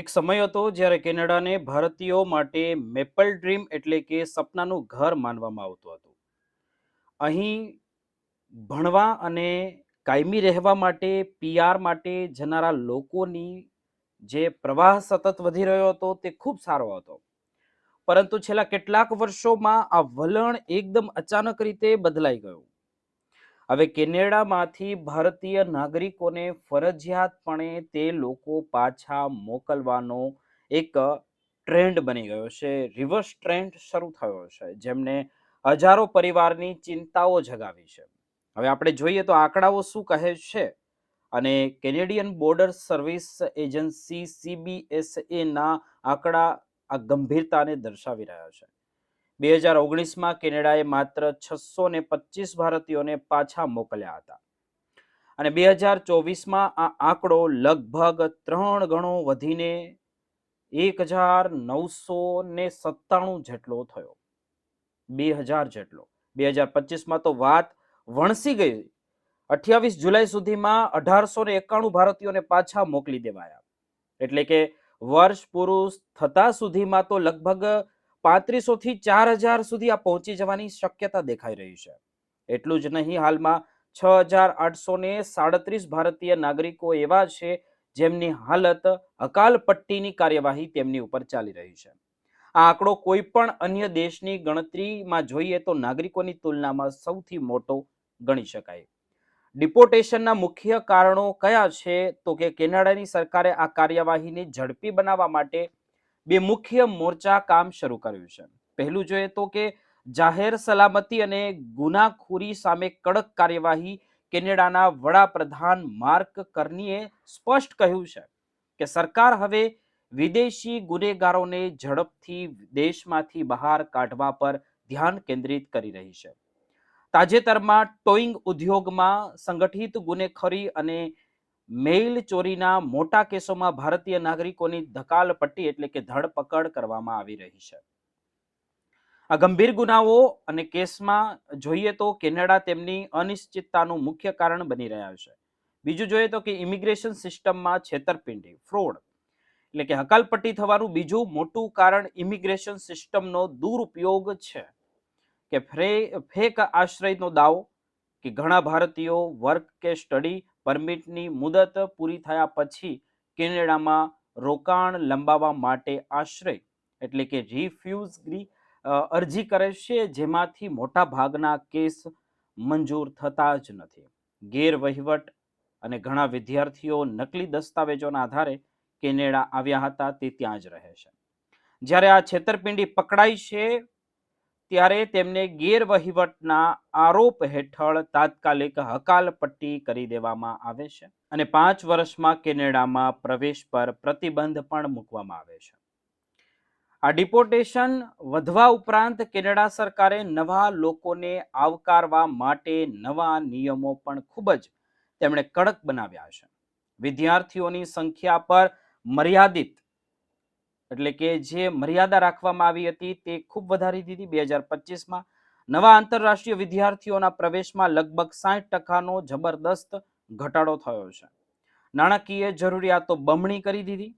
એક સમય હતો જ્યારે કેનેડાને ભારતીયો માટે મેપલ ડ્રીમ એટલે કે સપનાનું ઘર માનવામાં આવતું હતું. અહીં ભણવા અને કાયમી રહેવા માટે પીઆર માટે જનારા લોકોની જે પ્રવાહ સતત વધી રહ્યો હતો તે ખૂબ સારો હતો. પરંતુ છેલ્લા કેટલાક વર્ષોમાં આ વલણ એકદમ અચાનક રીતે બદલાઈ ગયું. હવે કેનેડામાંથી ભારતીય નાગરિકોને ફરજિયાતપણે તે લોકો પાછા મોકલવાનો એક ટ્રેન્ડ બની ગયો છે, રિવર્સ ટ્રેન્ડ શરૂ થયો છે, જેમને હજારો પરિવારની ચિંતાઓ જગાવી છે. હવે આપણે જોઈએ તો આંકડાઓ શું કહે છે? અને કેનેડિયન બોર્ડર સર્વિસ એજન્સી સીબીએસએના આંકડા આ ગંભીરતાને દર્શાવી રહ્યા છે. બે હજાર ઓગણીસમાં કેનેડાએ માત્ર છસો ને પચીસ ભારતીયોને પાછા મોકલ્યા હતા. અને બે હજાર ચોવીસમાં આ આંકડો લગભગ ત્રણ ગણો વધીને એક હજાર નવસો ને સત્તાણું જેટલો થયો. બે હજાર જેટલો. બે હજાર પચીસમાં તો વાત વણસી ગઈ. અઠ્યાવીસ જુલાઈ સુધીમાં અઢારસો ને એકાણું ભારતીયોને પાછા મોકલી દેવાયા. એટલે કે વર્ષ પુરુષ થતા સુધીમાં તો લગભગ પાંત્રીસો થી ચાર હજાર સુધી આ પહોંચી જવાની શક્યતા દેખાઈ રહી છે. એટલું જ નહીં, હાલમાં છ હજાર આઠસો ને સાડત્રીસ ભારતીય નાગરિકો એવા છે જેમની હાલત હકાલપટ્ટીની કાર્યવાહી તેમની ઉપર ચાલી રહી છે. આ આંકડો કોઈ પણ અન્ય દેશની ગણતરીમાં જોઈએ તો નાગરિકોની તુલનામાં સૌથી મોટો ગણી શકાય. ડિપોર્ટેશનના મુખ્ય કારણો કયા છે? તો કે કેનેડાની સરકારે આ કાર્યવાહીને ઝડપી બનાવવા માટે બે મુખ્ય મોરચા કામ શરૂ કર્યું છે. પહેલું જોઈએ તો કે જાહેર સલામતી અને ગુનાખોરી સામે કડક કાર્યવાહી કેનેડાના વડાપ્રધાન માર્ક કર્નીએ સ્પષ્ટ કહ્યું છે કે સરકાર હવે વિદેશી ગુનેગારોને ઝડપથી દેશમાંથી બહાર કાઢવા પર ધ્યાન કેન્દ્રિત કરી રહી છે. તાજેતરમાં ટોઈંગ ઉદ્યોગમાં સંગઠિત ગુનેખોરી અને મેઇલ ચોરીના મોટા કેસોમાં ભારતીય નાગરિકોની ધકાલપટ્ટી એટલે કે ધરપકડ કરવામાં આવી રહી છે. આ ગંભીર ગુનાઓ અને કેસમાં જોઈએ તો કેનેડા તેમની અનિશ્ચિતતાનું મુખ્ય કારણ બની રહ્યા છે. બીજું જોઈએ તો કે ઇમિગ્રેશન સિસ્ટમમાં છેતરપિંડી, ફ્રોડ એટલે કે હકાલપટ્ટી થવાનું બીજું મોટું કારણ ઇમિગ્રેશન સિસ્ટમનો દુરુપયોગ છે. કે ફેક આશ્રયનો દાવો કે ઘણા ભારતીયો વર્ક કે સ્ટડી પરમિટની મુદત પૂરી થયા પછી કેનેડામાં રોકાણ લંબાવવા માટે આશ્રય એટલે કે રિફ્યુઝની અરજી કરે છે, જેમાંથી મોટા ભાગના કેસ મંજૂર થતા જ નથી. ગેરવહીવટ અને ઘણા વિદ્યાર્થીઓ નકલી દસ્તાવેજોના આધારે કેનેડા આવ્યા હતા તે ત્યાં જ રહે છે. જ્યારે આ છેતરપિંડી પકડાઈ છે ત્યારે તેમને ગેરવહીવટના આરોપ હેઠળ તાત્કાલિક હકાલપટ્ટી કરી દેવામાં આવે છે અને પાંચ વર્ષમાં કેનેડામાં પ્રવેશ પર પ્રતિબંધ પણ મૂકવામાં આવે છે. આ ડિપોર્ટેશન વધવા ઉપરાંત કેનેડા સરકારે નવા લોકોને આવકારવા માટે નવા નિયમો પણ ખૂબ જ તેમણે કડક બનાવ્યા છે. વિદ્યાર્થીઓની સંખ્યા પર મર્યાદિત એટલે કે જે મર્યાદા રાખવામાં આવી હતી તે ખૂબ વધારી દીધી બે હજાર પચીસમાં. નવા આંતરરાષ્ટ્રીય વિદ્યાર્થીઓના પ્રવેશમાં લગભગ સાઠ ટકાનો જબરદસ્ત ઘટાડો થયો છે. નાણાકીય જરૂરિયાતો બમણી કરી દીધી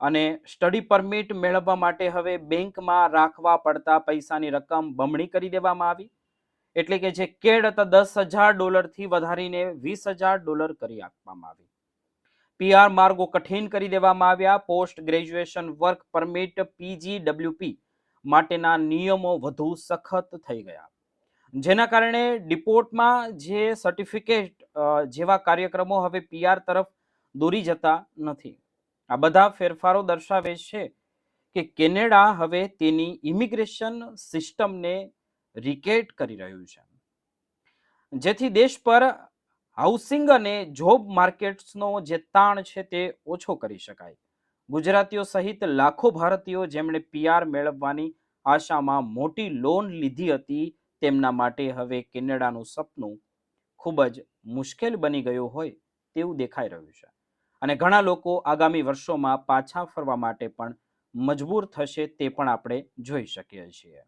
અને સ્ટડી પરમિટ મેળવવા માટે હવે બેંકમાં રાખવા પડતા પૈસાની રકમ બમણી કરી દેવામાં આવી. એટલે કે જે કેડ હતા દસ હજાર ડોલરથી વધારીને વીસ હજાર ડોલર કરી આપવામાં આવી. પીઆર માર્ગો કઠિન કરી દેવામાં આવ્યા. Post graduation work permit PGWP માટેના નિયમો વધુ સખત થઈ ગયા. જેના કારણે ડિપોર્ટમાં જે સર્ટિફિકેટ જેવા કાર્યક્રમો હવે પીઆર તરફ દોરી જતા નથી. આ બધા ફેરફારો દર્શાવે છે કે કેનેડા હવે તેની ઇમિગ્રેશન સિસ્ટમને રિકેટ કરી રહ્યું છે. જેથી દેશ પર હાઉસિંગ અને જોબ માર્કેટ્સનો જે તાણ છે તે ઓછો કરી શકાય. ગુજરાતીઓ સહિત લાખો ભારતીયો જેમણે પીઆર મેળવવાની આશામાં મોટી લોન લીધી હતી, તેમના માટે હવે કેનેડાનું સપનું ખૂબ જ મુશ્કેલ બની ગયું હોય તેવું દેખાઈ રહ્યું છે. અને ઘણા લોકો આગામી વર્ષોમાં પાછા ફરવા માટે પણ મજબૂર થશે તે પણ આપણે જોઈ શકીએ છીએ.